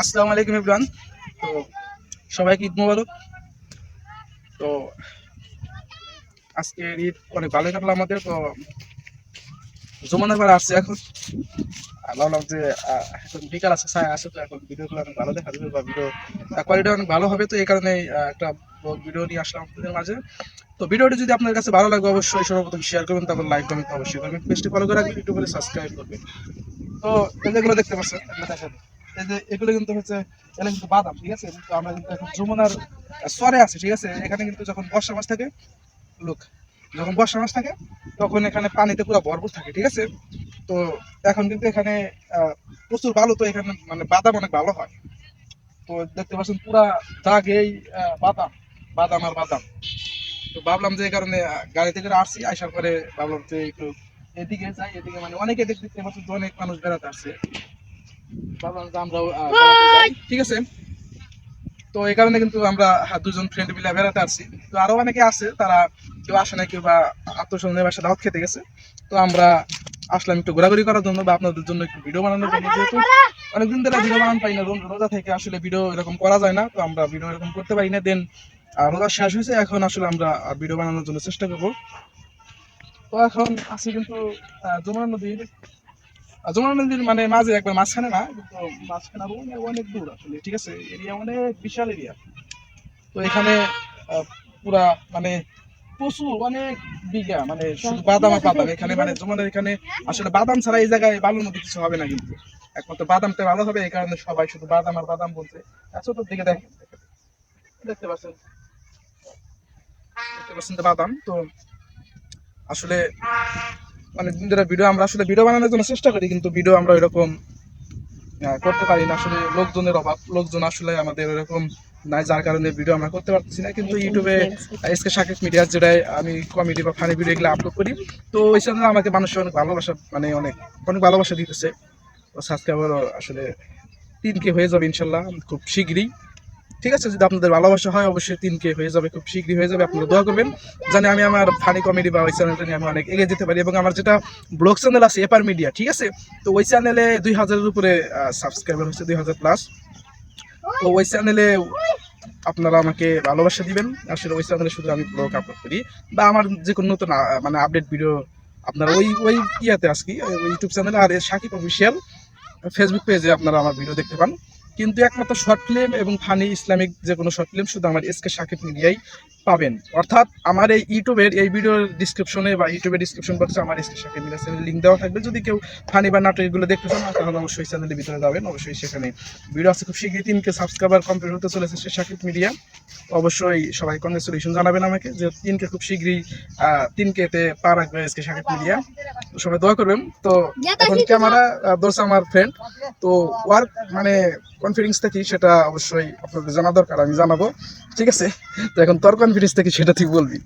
আসসালামু আলাইকুম তো সবাইকে ঈদ মোবারক। তো আজকে ঈদ অনেক কাটলো আমাদের, তো জমানার বার আসছে এখন। ভাবলাম যে এখন বিকাল আছে তো এখন ভিডিওগুলো অনেক ভালো দেখা যাবে বা ভিডিও কোয়ালিটি অনেক ভালো হবে, তো এই কারণে একটা ভিডিও নিয়ে আসলাম আপনাদের মাঝে। তো ভিডিওটি যদি আপনার কাছে ভালো লাগে, অবশ্যই সর্বপ্রথম শেয়ার করবেন, তারপর লাইক কমেন্ট অবশ্যই করবেন। পেজটি ফলো করে রাখবেন ইউটিউবে সাবস্ক্রাইব করবেন। তো দেখতে পাচ্ছেন এগুলো এই যে এগুলো কিন্তু হচ্ছে কিন্তু বাদাম, ঠিক আছে? তো আমরা কিন্তু এখন যমুনার ঠিক আছে? এখানে কিন্তু যখন বর্ষা থাকে লোক যখন বর্ষা থাকে, তখন এখানে পানিতে পুরো ভরপুর থাকে, ঠিক আছে? তো এখন কিন্তু এখানে প্রচুর ভালো তো এখানে মানে বাদাম অনেক ভালো হয়। তো দেখতে পাচ্ছেন পুরা দাগেই বাদাম বাদাম আর বাদাম। তো ভাবলাম যে এই কারণে গাড়িতে করে আসছি, আসার পরে ভাবলাম যে একটু এদিকে যাই এদিকে মানে অনেকে দেখতে পাচ্ছি অনেক মানুষ বেড়াতে আসছে। ভাবলাম যে আমরাও ঠিক আছে। তো এই কারণে কিন্তু আমরা দুজন ফ্রেন্ড মিলে বেড়াতে আসছি। তো আরও অনেকে আছে তারা কেউ আসে না কেউ বা আত্মসন্ধানের বাসা দাওয়াত খেতে গেছে। তো আমরা আসলাম একটু ঘোরাঘুরি করার জন্য বা আপনাদের জন্য একটু ভিডিও বানানোর জন্য যেহেতু অনেকদিন ধরে ভিডিও বানানো পাই না রোজা থেকে আসলে ভিডিও এরকম করা যায় না। তো আমরা ভিডিও এরকম করতে পারি না। দেন রোজা শেষ হয়েছে এখন আসলে আমরা ভিডিও বানানোর জন্য চেষ্টা করব। তো এখন আছি কিন্তু যমুনা নদীর যমুনা নদীর মানে মাঝে একবার মাঝখানে না, কিন্তু মাঝখানে অনেক দূর আসলে, ঠিক আছে? এরিয়া বিশাল এরিয়া। তো এখানে পুরা মানে প্রচুর, অনেক বিঘা মানে শুধু বাদাম আর এখানে মানে এখানে আসলে বাদাম ছাড়া এই জায়গায় বালুর মধ্যে কিছু হবে না কিন্তু। একমাত্র বাদামটা ভালো হবে, এই কারণে সবাই শুধু বাদাম আর বাদাম বলছে। ছোট দিকে দেখেন দেখতে পাচ্ছেন? দেখতে পাচ্ছেন বাদাম, তো আসলে দিন ধরে ভিডিও আমরা আসলে ভিডিও বানানোর জন্য চেষ্টা করি কিন্তু ভিডিও আমরা এরকম করতে পারি না। আসলে লোকজনের অভাব লোকজন আসলে আমাদের এরকম নাই যার কারণে ভিডিও আমরা করতে পারতেছি না। কিন্তু ইউটিউবে এসকে সাকিব মিডিয়ার যেটাই আমি কমেডি বা ফানি ভিডিও এগুলো আপলোড করি তো ওই চ্যানেলে আমাকে মানুষের অনেক ভালোবাসা মানে অনেক অনেক ভালোবাসা দিতেছে। তো সাবস্ক্রাইবারও আসলে তিন কে হয়ে যাবে ইনশাল্লাহ খুব শীঘ্রই। ঠিক আছে, যদি আপনাদের ভালোবাসা হয়, অবশ্যই তিন কে হয়ে যাবে, খুব শীঘ্রই হয়ে যাবে, আপনারা দোয়া করবেন। জানি আমি আমার ফানি কমেডি বা ওই চ্যানেলটা নিয়ে আমি অনেক এগিয়ে যেতে পারি এবং আমার যেটা ব্লগ চ্যানেল আছে এপার মিডিয়া ঠিক আছে? তো ওই চ্যানেলে দুই হাজারের উপরে সাবস্ক্রাইবার হচ্ছে, দুই হাজার প্লাস তো ওই চ্যানেলে আপনারা আমাকে ভালোবাসা দিবেন। আসলে ওই চ্যানেলে শুধু আমি ব্লগ আপলোড করি বা আমার যে কোনো নতুন মানে আপডেট ভিডিও আপনারা ওই ওই ইয়াতে আজকে ইউটিউব চ্যানেলে আর সাকিব অফিসিয়াল ফেসবুক পেজে আপনারা আমার ভিডিও দেখতে পান। কিন্তু একমাত্র শর্ট ফিল্ম এবং ফানি ইসলামিক যে কোনো শর্ট ফিল্ম শুধু আমার এসকে সাকিব মিডিয়াই পাবেন। অর্থাৎ আমার এই ইউটিউবের এই ভিডিওর ডিসক্রিপশনে বা ইউটিউবের ডিসক্রিপশন বক্সে আমার SK Sakib media channel link দেওয়া থাকবে। যদি কেউ ফানি বা নাটক এগুলো দেখতে চান তাহলে অবশ্যই চ্যানেলের ভিতরে যাবেন। অবশ্যই সেখানে ভিডিও আছে। খুব শীঘ্রই তিনকে সাবস্ক্রাইবার কমপ্লিট হতে চলেছে সে সাকিব মিডিয়া অবশ্যই সবাই কংগ্রেচুলেশন জানাবেন আমাকে যে তিনকে খুব শীঘ্রই তিনকেতে পা রাখবে এসকে সাকিব মিডিয়া তো সবাই দোয়া করবেন। তো এখন ক্যামেরা ধরছে আমার ফ্রেন্ড তো ওয়ার্ক মানে কনফিডেন্স থেকে সেটা অবশ্যই আপনাদের জানা দরকার, আমি জানাব। ঠিক আছে? তো এখন তোর কনফিডেন্স থেকে সেটা তুই বলবি